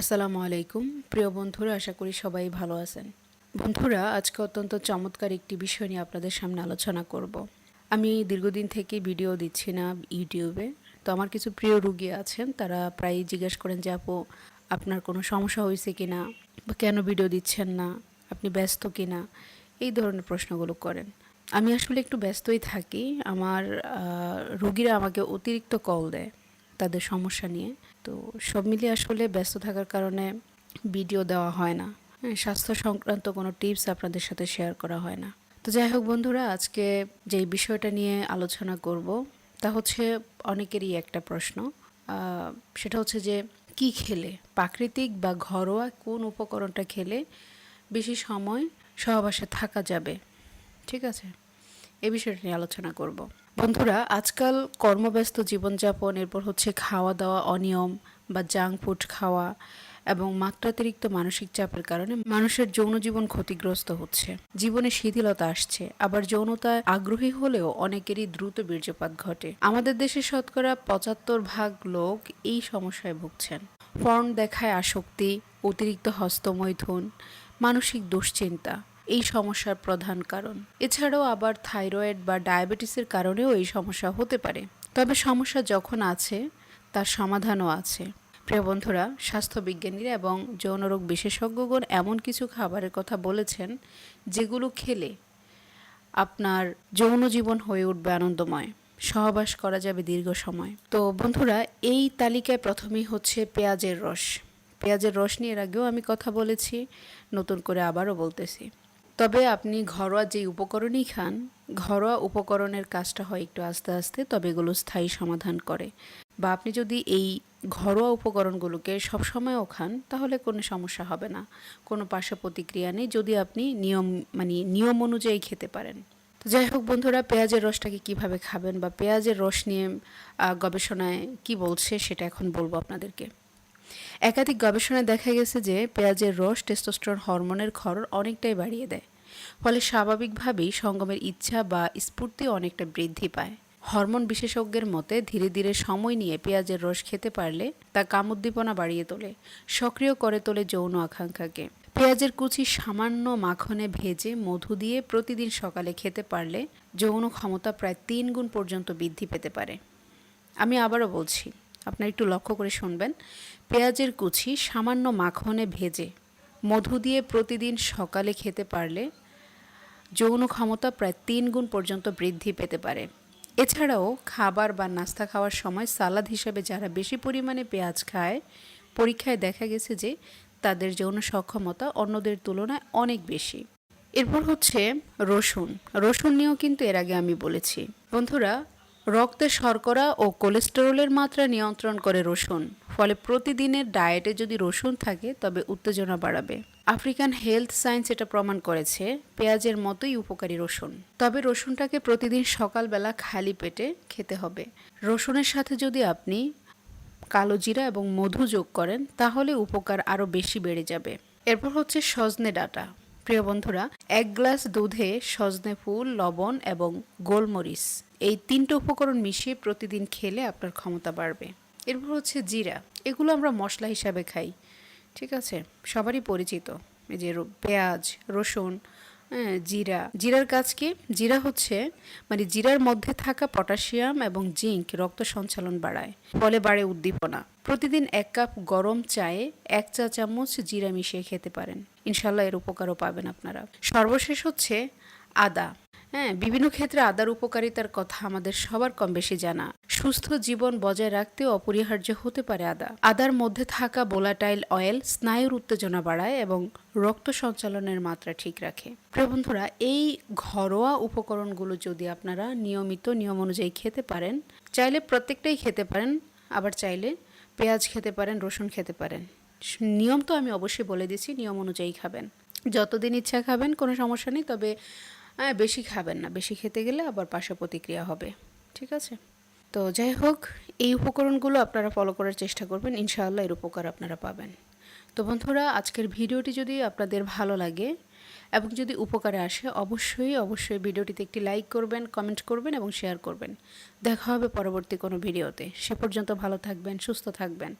আসসালামু আলাইকুম। প্রিয় বন্ধুরা, আশা করি সবাই ভালো আছেন। বন্ধুরা, আজকে অত্যন্ত চমৎকার একটি বিষয় নিয়ে আপনাদের সামনে আলোচনা করব। আমি দীর্ঘদিন থেকে ভিডিও দিচ্ছি না ইউটিউবে। তো আমার কিছু প্রিয় রুগী আছেন, তারা প্রায়ই জিজ্ঞেস করেন যে, আপু, আপনার কোনো সমস্যা হয়েছে কি না বা কেন ভিডিও দিচ্ছেন না? আপনি ব্যস্ত কি না এই ধরনের প্রশ্নগুলো করেন। আমি আসলে একটু ব্যস্তই থাকি। আমার রুগীরা আমাকে অতিরিক্ত কল দেয়। তাদের সমস্যা নিয়ে। তো সব মিলিয়ে আসলে ব্যস্ত থাকার কারণে ভিডিও দেওয়া হয় না। হ্যাঁ, স্বাস্থ্য সংক্রান্ত কোনো টিপস আপনাদের সাথে শেয়ার করা হয় না। তো যাই হোক বন্ধুরা আজকে যেই বিষয়টা নিয়ে আলোচনা করব তা হচ্ছে অনেকেরই একটা প্রশ্ন। সেটা হচ্ছে যে কি খেলে? প্রাকৃতিক বা ঘরোয়া কোন উপকরণটা খেলে বেশি সময় সহবাসে থাকা যাবে? ঠিক আছে? এ বিষয়টা নিয়ে আলোচনা করব। বন্ধুরা, আজকাল কর্মব্যস্ত জীবনযাপন, এরপর হচ্ছে খাওয়া দাওয়া অনিয়ম বা জাঙ্ক ফুড খাওয়া এবং মাত্রাতিরিক্ত মানসিক চাপের কারণে মানুষের যৌন জীবন ক্ষতিগ্রস্ত হচ্ছে। জীবনে শিথিলতা আসছে, আবার যৌনতায় আগ্রহী হলেও অনেকেরই দ্রুত বীর্যপাত ঘটে। আমাদের দেশে শতকরা পঁচাত্তর ভাগ লোক এই সমস্যায় ভুগছেন। ফর্ন দেখায় আসক্তি, অতিরিক্ত হস্তমৈথুন, মানসিক দুশ্চিন্তা এই সমস্যার প্রধান কারণ। এছাড়াও আবার থাইরয়েড বা ডায়াবেটিসের কারণেও এই সমস্যা হতে পারে। তবে সমস্যা যখন আছে, তার সমাধানও আছে। প্রিয় বন্ধুরা স্বাস্থ্যবিজ্ঞানীরা এবং যৌনরোগ বিশেষজ্ঞগণ এমন কিছু খাবারের কথা বলেছেন, যেগুলো খেলে আপনার যৌন জীবন হয়ে উঠবে আনন্দময়। সহবাস করা যাবে দীর্ঘ সময়। তো বন্ধুরা, এই তালিকায় প্রথমেই হচ্ছে পেঁয়াজের রস। পেঁয়াজের রস নিয়ে এর আগেও আমি কথা বলেছি, নতুন করে আবারও বলতেছি। তবে আপনি ঘরোয়া যে উপকরণই খান, ঘরোয়া উপকরণের কাজটা হয় একটু আস্তে আস্তে, তবে এগুলো স্থায়ী সমাধান করে। বা আপনি যদি এই ঘরোয়া উপকরণগুলোকে সবসময়ও খান, তাহলে কোনো সমস্যা হবে না। কোনো পার্শ্ব প্রতিক্রিয়া নেই, যদি আপনি নিয়ম মানে নিয়ম অনুযায়ী খেতে পারেন। তো যাই হোক বন্ধুরা, পেঁয়াজের রসটাকে কীভাবে খাবেন বা পেঁয়াজের রস নিয়ে গবেষণায় কি বলছে সেটা এখন বলব আপনাদেরকে। একাধিক গবেষণায় দেখা গেছে যে পেঁয়াজের রস টেস্টোস্টেরন হরমোনের খরর অনেকটাই বাড়িয়ে দেয়, ফলে স্বাভাবিকভাবেই সঙ্গমের ইচ্ছা বা স্ফূর্তি অনেকটা বৃদ্ধি পায়। হরমোন বিশেষজ্ঞের মতে, ধীরে ধীরে সময় নিয়ে পেঁয়াজের রস খেতে পারলে তা কামোদ্দীপনা বাড়িয়ে তোলে, সক্রিয় করে তোলে যৌন আকাঙ্ক্ষাকে। পেঁয়াজের কুচি সামান্য মাখনে ভেজে মধু দিয়ে প্রতিদিন সকালে খেতে পারলে যৌন ক্ষমতা প্রায় তিন গুণ পর্যন্ত বৃদ্ধি পেতে পারে। আমি আবারও বলছি আপনার একটু লক্ষ্য করে শুনবেন। পেঁয়াজের কুচি সামান্য মাখনে ভেজে, মধু দিয়ে প্রতিদিন সকালে খেতে পারলে যৌন ক্ষমতা প্রায় তিন গুণ পর্যন্ত বৃদ্ধি পেতে পারে। এছাড়াও খাবার বা নাস্তা খাওয়ার সময় সালাদ হিসেবে যারা বেশি পরিমাণে পেঁয়াজ খায়, পরীক্ষায় দেখা গেছে যে তাদের যৌন সক্ষমতা অন্যদের তুলনায় অনেক বেশি। এরপর হচ্ছে রসুন। রসুন নিয়েও কিন্তু এর আগে আমি বলেছি। বন্ধুরা রক্তে শর্করা ও কোলেস্টেরলের মাত্রা নিয়ন্ত্রণ করে রসুন। ফলে প্রতিদিনের ডায়েটে যদি রসুন থাকে, তবে উত্তেজনা বাড়াবে। আফ্রিকান হেলথ সায়েন্স এটা প্রমাণ করেছে, পেঁয়াজের মতোই উপকারী রসুন। তবে রসুনটাকে প্রতিদিন সকালবেলা খালি পেটে খেতে হবে। রসুনের সাথে যদি আপনি কালো জিরা এবং মধু যোগ করেন, তাহলে উপকার আরও বেশি বেড়ে যাবে। এরপর হচ্ছে সজনে ডাঁটা। প্রিয় বন্ধুরা, এক গ্লাস দুধে সজনে ফুল, লবণ এবং গোলমরিচ, এই তিনটে উপকরণ মিশিয়ে প্রতিদিন খেলে আপনার ক্ষমতা বাড়বে। এরপর হচ্ছে জিরা। এগুলো আমরা মশলা হিসাবে খাই, ঠিক আছে? সবারই পরিচিত। এই যে পেঁয়াজ, রসুন হ্যাঁ, জিরা। জিরার কাজ কি? জিরা হচ্ছে মানে জিরার মধ্যে থাকা পটাশিয়াম এবং জিঙ্ক রক্ত সঞ্চালন বাড়ায় ফলে বাড়ে উদ্দীপনা। প্রতিদিন এক কাপ গরম চায়ে এক চা চামচ জিরা মিশিয়ে খেতে পারেন। ইনশাল্লাহ এর উপকারও পাবেন আপনারা। সর্বশেষ হচ্ছে আদা। হ্যাঁ বিভিন্ন ক্ষেত্রে আদার উপকারিতার কথা আমাদের সবার কম বেশি জানা। সুস্থ জীবন বজায় রাখতেও অপরিহার্য হতে পারে আদা। আদার মধ্যে থাকা বোলাটাইল অয়েল স্নায়ুর উত্তেজনা বাড়ায় এবং রক্ত সঞ্চালনের মাত্রা ঠিক রাখে। প্রিয় বন্ধুরা এই ঘরোয়া উপকরণগুলো যদি আপনারা নিয়মিত নিয়ম অনুযায়ী খেতে পারেন চাইলে প্রত্যেকটাই খেতে পারেন আবার চাইলে পেঁয়াজ খেতে পারেন রসুন খেতে পারেন। নিয়ম তো আমি অবশ্যই বলে দিচ্ছি নিয়ম অনুযায়ী খাবেন। যতদিন ইচ্ছা খাবেন কোনো সমস্যা নেই তবে হ্যাঁ, বেশি খাবেন না। বেশি খেতে গেলে আবার পার্শ্ব প্রতিক্রিয়া হবে। ঠিক আছে? তো যাই হোক, এই উপকরণগুলো আপনারা ফলো করার চেষ্টা করবেন। ইনশাআল্লাহ এর উপকার আপনারা পাবেন। তো বন্ধুরা, আজকের ভিডিওটি যদি আপনাদের ভালো লাগে এবং যদি উপকারে আসে, অবশ্যই অবশ্যই ভিডিওটিতে একটি লাইক করবেন কমেন্ট করবেন এবং শেয়ার করবেন। দেখা হবে পরবর্তী কোনো ভিডিওতে। সে পর্যন্ত ভালো থাকবেন, সুস্থ থাকবেন।